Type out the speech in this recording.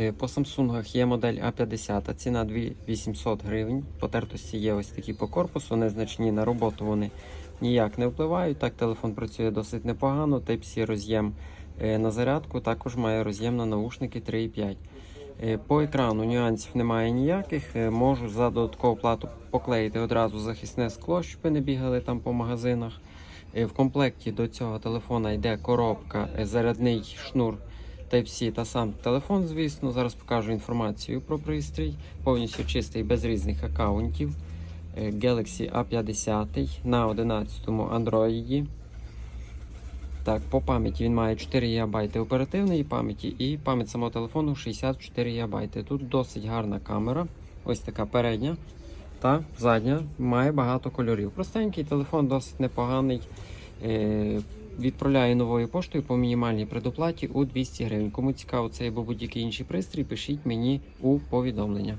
Е, По Samsung є модель А50, ціна 2800 гривень. Потертості є ось такі по корпусу, незначні на роботу вони ніяк не впливають. Так, телефон працює досить непогано. Type-C роз'єм е, на зарядку, також має роз'єм на наушники 3,5. Е, По екрану нюансів немає ніяких. Можу за додаткову плату поклеїти одразу захисне скло, щоб ви не бігали там по магазинах. В комплекті до цього телефона йде коробка, зарядний шнур Type-C та сам телефон, звісно. Зараз покажу інформацію про пристрій. Повністю чистий без різних аккаунтів. Е, Galaxy A50 на 11 Android. Так, по пам'яті він має 4 ГБ оперативної пам'яті і пам'ять самого телефону 64 ГБ. Тут досить гарна камера. Ось така передня та задня має багато кольорів. Простенький телефон досить непоганий. Відправляю новою поштою по мінімальній предоплаті у 200 гривень. Кому цікаво цей або будь-який інший пристрій, пишіть мені у повідомлення.